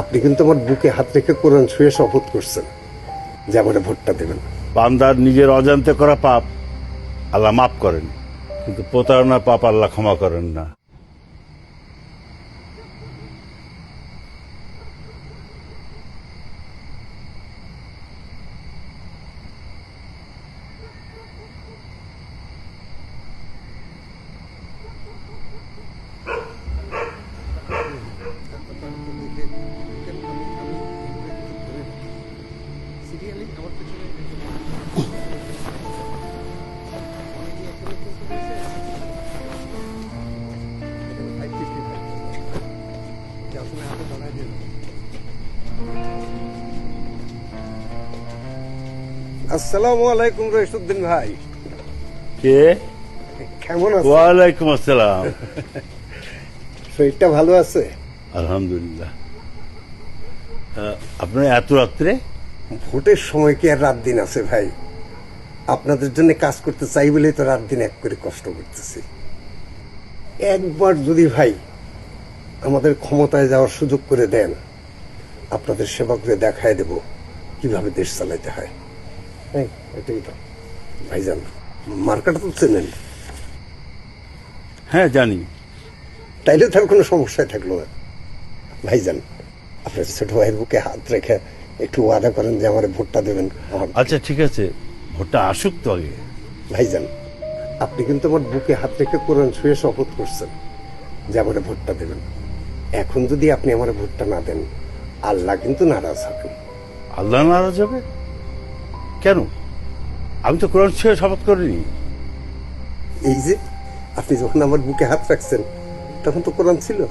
আপনি কিন্তু আমার বুকে হাত রেখে কোরআন ছুঁয়ে শপথ করছেন। যে আমার ভোটটা দেবেন। বান্দার নিজের অজান্তে করা পাপ আল্লাহ মাফ করেন, কিন্তু প্রতারণা পাপ আল্লাহ ক্ষমা করেন না। আসসালামু আলাইকুম রইসুদ্দিন ভাই। কে? কেমন আছেন? ওয়ালাইকুম আসসালাম। শরীরটা ভালো আছে? আলহামদুলিল্লাহ। আপনার এত রাত্রে? ভোটের সময় কি আর রাত দিন আছে ভাই? আপনাদের জন্য কাজ করতে চাই বলেই তো রাত দিন এক করে কষ্ট করতেছি। একবার যদি ভাই আমাদের ক্ষমতায় যাওয়ার সুযোগ করে দেন আপনাদের সেবা করে দেখায় দেব কীভাবে দেশ চালাইতে হয়। হ্যাঁ এটাই তো। ভাইজান মার্কাটা তো চেনেন? হ্যাঁ জানি। তাইলে তার কোনো সমস্যায় থাকল না। ভাইজান আপনার ছোট ভাইয়ের বুকে হাত রেখে একটু ওয়াদা করেন যে আমার ভোটটা দেবেন আচ্ছা ঠিক আছে। ভোটটা আসুক তো আগে। ভাইজান আপনি কিন্তু আমার বুকে হাত রেখে কোরআন ছুঁয়ে শপথ করছেন যে আমার ভোটটা দেবেন। এখন যদি আপনি আমার ভোটটা না দেন আল্লাহ কিন্তু নারাজ হবেন আল্লাহ নারাজ হবে? কেন? আমি তো কোরআন ছেড়ে শপথ করিনি। এই যে আপনি যখন আমার বুকে হাত রাখছেন তখন তো কোরআন ছিল।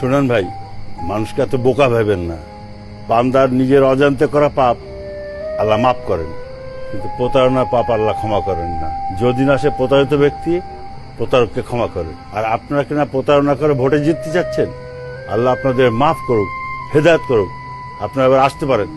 শোনান ভাই মানুষকে এত বোকা ভাবেন না। বান্দার নিজের অজান্তে করা পাপ, আল্লাহ মাফ করেন। কিন্তু প্রতারণা পাপ আল্লাহ ক্ষমা করেন না। যদি না সে প্রতারিত ব্যক্তি, প্রতারককে ক্ষমা করেন আর আপনারা কিনা প্রতারণা করে ভোটে জিততে চাচ্ছেন, আল্লাহ আপনাদের মাফ করুক, হেদায়ত করুক, আপনারা এবার আসতে পারেন।